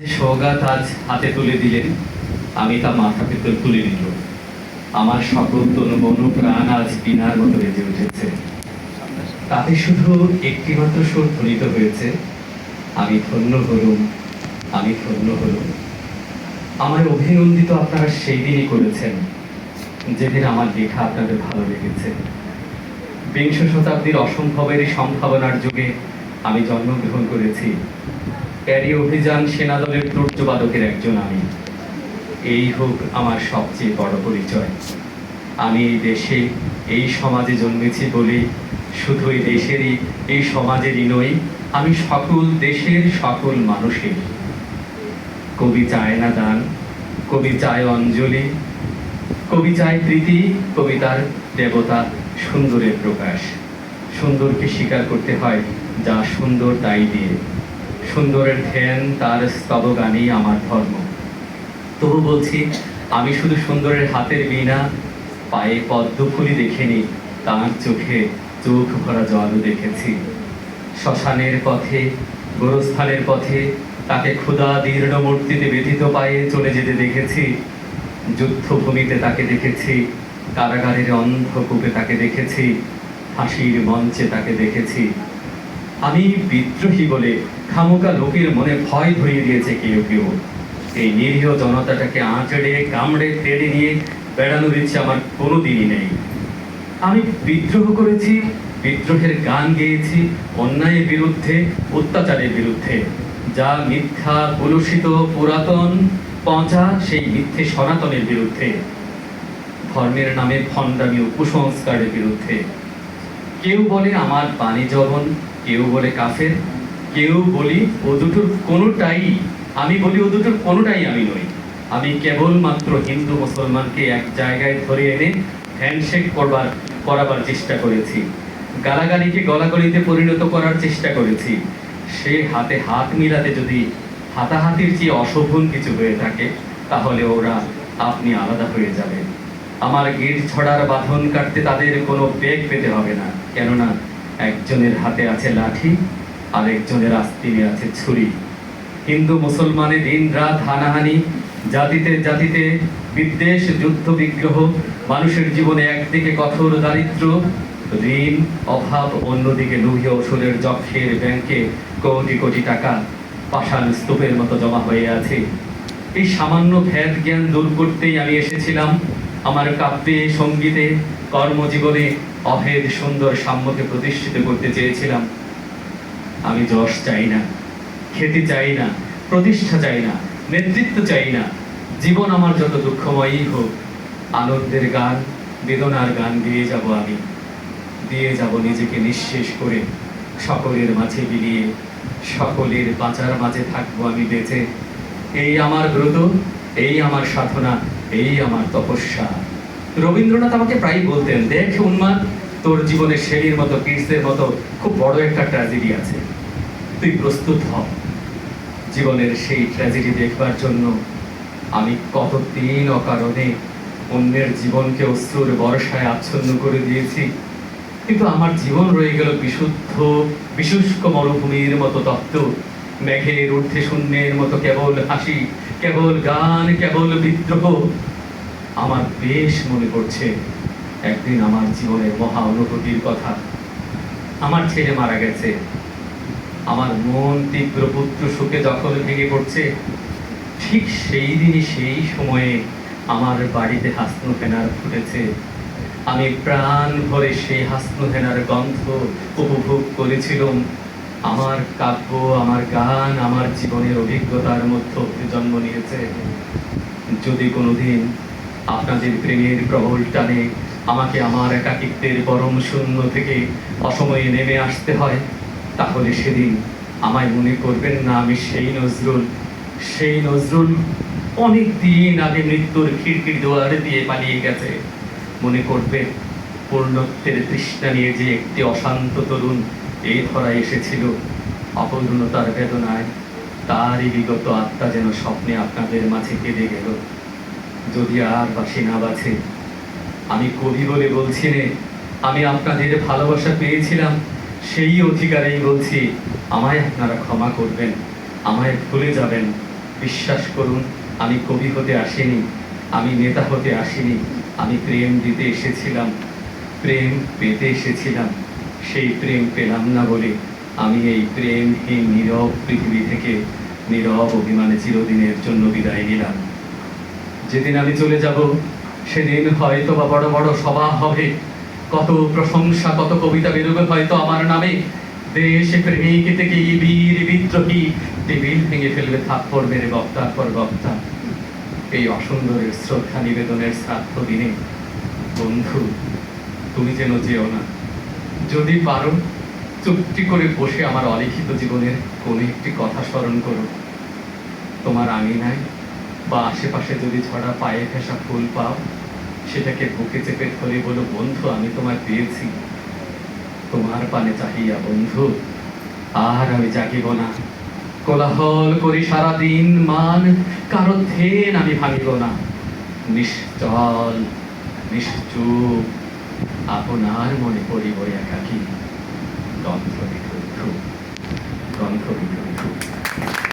সৌগাত আজ হাতে তুলে দিলেন, আমি তা মাথাতে তুলে তুলে নিল। আমার সকল তনু প্রাণ আজ বিনার মতো বেজে উঠেছে। তাতে শুধু একটিমাত্র সুর ধ্বনিত হয়েছে, আমি ধন্য হলুম, আমি ধন্য হলুম। আমায় অভিনন্দিত আপনারা সেই দিনই করেছেন, যেদিন আমার লেখা আপনাদের ভালো লেগেছে। বিংশ শতাব্দীর অসম্ভবের সম্ভাবনার যুগে আমি জন্মগ্রহণ করেছি। প্যারি অভিযান সেনাদলের দুর্যবাদকের একজন আমি। এই হোক আমার সবচেয়ে বড় পরিচয়। আমি এই দেশে, এই সমাজে জন্মেছি বলে শুধু এই দেশেরই, এই সমাজেরই নই, আমি সকল দেশের সকল মানুষের। কবি চায় না দান, কবি চায় অঞ্জলি, কবি চায় প্রীতি কবিতার দেবতা সুন্দরের প্রকাশ। সুন্দরকে স্বীকার করতে হয় যা সুন্দর তাই দিয়ে। সুন্দরের ধ্যান, তার স্তবগানই আমার ধর্ম। তবু বলছি, আমি শুধু সুন্দরের হাতের বীণা, পায়ে পদ্মফুলি দেখিনি, তার চোখে চোখ ভরা জলও দেখেছি। শ্মশানের পথে, গোরস্থানের পথে, তাকে ক্ষুধা দীর্ণ মূর্তিতে ব্যথিত পায়ে চলে যেতে দেখেছি। যুদ্ধভূমিতে তাকে দেখেছি, কারাগারের অন্ধকূপে তাকে দেখেছি, হাসির মঞ্চে তাকে দেখেছি। আমি বিদ্রোহী বলে খামোকা লোকের মনে ভয় ধরিয়ে দিয়েছে কেউ কেউ। এই নিরীহ জনতাটাকে আঁচড়ে, কামড়ে তেড়ে নিয়ে বেড়ানোর ইচ্ছে আমার কোনো দিনই নেই। আমি বিদ্রোহ করেছি, বিদ্রোহের গান গেয়েছি, অন্যায়ের বিরুদ্ধে, অত্যাচারের বিরুদ্ধে। যা মিথ্যা, কলুষিত, পুরাতন, পচা, সেই মিথ্যে সনাতনের বিরুদ্ধে। ধর্মের নামে ভণ্ডামি ও কুসংস্কারের বিরুদ্ধে। কেউ বলে আমার বাণী জবন কেউ বলে কাফের, কেউ বলি ও দুটোর কোনোটাই, আমি বলি ও দুটোর কোনোটাই আমি নই। আমি কেবলমাত্র হিন্দু মুসলমানকে এক জায়গায় ধরে এনে হ্যান্ডশেক করবার, করাবার চেষ্টা করেছি। গালাগালিকে গলাগলিতে পরিণত করার চেষ্টা করেছি। সে হাতে হাত মিলাতে যদি হাতাহাতির চেয়ে অশোভন কিছু হয়ে থাকে, তাহলে ওরা আপনি আলাদা হয়ে যাবেন। আমার গিট ছড়ার বাঁধন কাটতে তাদের কোনো বেগ পেতে হবে না। কেননা একজনের হাতে আছে লাঠি আর একজনের আস্তিনে আছে ছুরি। হিন্দু মুসলমানের দিন রাত হানাহানি, জাতিতে জাতিতে বিদ্বেষ, যুদ্ধ, বিগ্রহ, মানুষের জীবনে একদিকে কঠোর দারিদ্র, ঋণ, অভাব, অন্যদিকে লোভীয় ওষুধের যক্ষের ব্যাংকে কোটি কোটি টাকা, পাষাণ স্তূপের মতো জমা হয়ে আছে। এই সামান্য ভেদ জ্ঞান দূর করতেই আমি এসেছিলাম আমার কাব্যে, সঙ্গীতে কর্মজীবনে অভেদ সুন্দর সাম্যকে প্রতিষ্ঠিত করতে চেয়েছিলাম। আমি যশ চাই না, খ্যাতি চাই না, প্রতিষ্ঠা চাই না, নেতৃত্ব চাই না। জীবন আমার যত দুঃখময়ই হোক, আনন্দের গান, বেদনার গান দিয়ে যাব আমি। দিয়ে যাব নিজেকে নিঃশেষ করে, সকলের মাঝে বিলিয়ে, সকলের বাঁচার মাঝে থাকব আমি বেঁচে। এই আমার ব্রত, এই আমার সাধনা, এই আমার তপস্যা। রবীন্দ্রনাথ আমাকে প্রায় বলতেন, দেখ উন্মাদ তোর জীবনে শেরির মতো কীর্সের মতো খুব বড় একটা ট্র্যাজেডি আছে। তুই প্রস্তুত হ। জীবনের সেই ট্র্যাজেডি দেখবার জন্য আমি কতদিন অকারণে অন্যের জীবনকে অশ্রুর বর্ষায় আচ্ছন্ন করে দিয়েছি। কিন্তু আমার জীবন রয়ে গেল বিশুদ্ধ, বিশুষ্ক মরুভূমির মতো তত্ত্ব মেঘের ঊর্ধ্বে শূন্যের মতো কেবল হাসি, কেবল গান, কেবল বিদ্রোহ। আমার বেশ মনে পড়ছে একদিন আমার জীবনের মহা অনুভূতির কথা। আমার ছেলে মারা গেছে। আমার মন তীব্র পুত্র সুখে যখন ভেঙে পড়ছে। ঠিক সেই দিনই সেই সময়ে আমার বাড়িতে হাসনো ফেনার ফুটেছে। আমি প্রাণ ভরে সেই হাসনো ফেনার গন্ধ উপভোগ করেছিলাম। আমার কাব্য, আমার গান, আমার জীবনের অভিজ্ঞতার মধ্যে জন্ম নিয়েছে। যদি কোনোদিন আপনাদের প্রেমের প্রবল টানে আমাকে আমার একাকিত্বের পরম শূন্য থেকে অসময়ে নেমে আসতে হয়। তাহলে সেদিন আমায় মনে করবেন না আমি সেই নজরুল। সেই নজরুল অনেক দিন আগে মৃত্যুর খিড়কির দুয়ারে দিয়ে পালিয়ে গেছে। মনে করবে পূর্ণত্বের তৃষ্ণা নিয়ে যে একটি অশান্ত তরুণ এই ধরায় এসেছিল অপূর্ণতার বেদনায়, তারই বিগত আত্মা যেন স্বপ্নে আপনাদের মাঝে কেঁদে গেল। যদি আর বাসি না বাঁচে, আমি কবি বলে বলছি রে আমি আপনাদের ভালোবাসা পেয়েছিলাম, সেই অধিকারেই বলছি, আমায় আপনারা ক্ষমা করবেন, আমায় ভুলে যাবেন। বিশ্বাস করুন, আমি কবি হতে আসিনি, আমি নেতা হতে আসিনি, আমি প্রেম দিতে এসেছিলাম, প্রেম পেতে এসেছিলাম, সেই প্রেম পেলাম না বলে আমি এই প্রেমহীন নীরব পৃথিবী থেকে নীরব অভিমানে চিরদিনের জন্য বিদায় নিলাম। যেদিন আমি চলে যাব, সেদিন হয়তো বা বড় বড় সভা হবে। কত প্রশংসা, কত কবিতা বেরোবে হয়তো আমার নামে। দেশ প্রেমিক থেকে বীর বিদ্রোহী, টেবিল ভেঙে ফেলবে থাপ্পড় মেরে বক্তার পর বক্তা। এই অসুন্দরের শ্রদ্ধা নিবেদনের শ্রাদ্ধ দিনে। বন্ধু, তুমি যেন যেও না। যদি পারো, চুপটি করে বসে আমার অলিখিত জীবনের কোনো একটি কথা স্মরণ করো। তোমার আঙিনায় বা আশেপাশে যদি ছড়া পায়ে ফেসা ফুল পাও, সেটাকে বুকে চেপে ধরে বলো, বন্ধু, আমি তোমায় পেয়েছি। তোমার পানে চাহিয়া, বন্ধু, আর আমি জাগিব না। কোলাহল করি সারাদিন, মান কারও ধেন আমি ভাঙিব না। নিশ্চল, নিশ্চুপ, আপনার মনে পড়িব একাকী। গন্ধ বিগ্রহ গন্ধ বিগ্রহ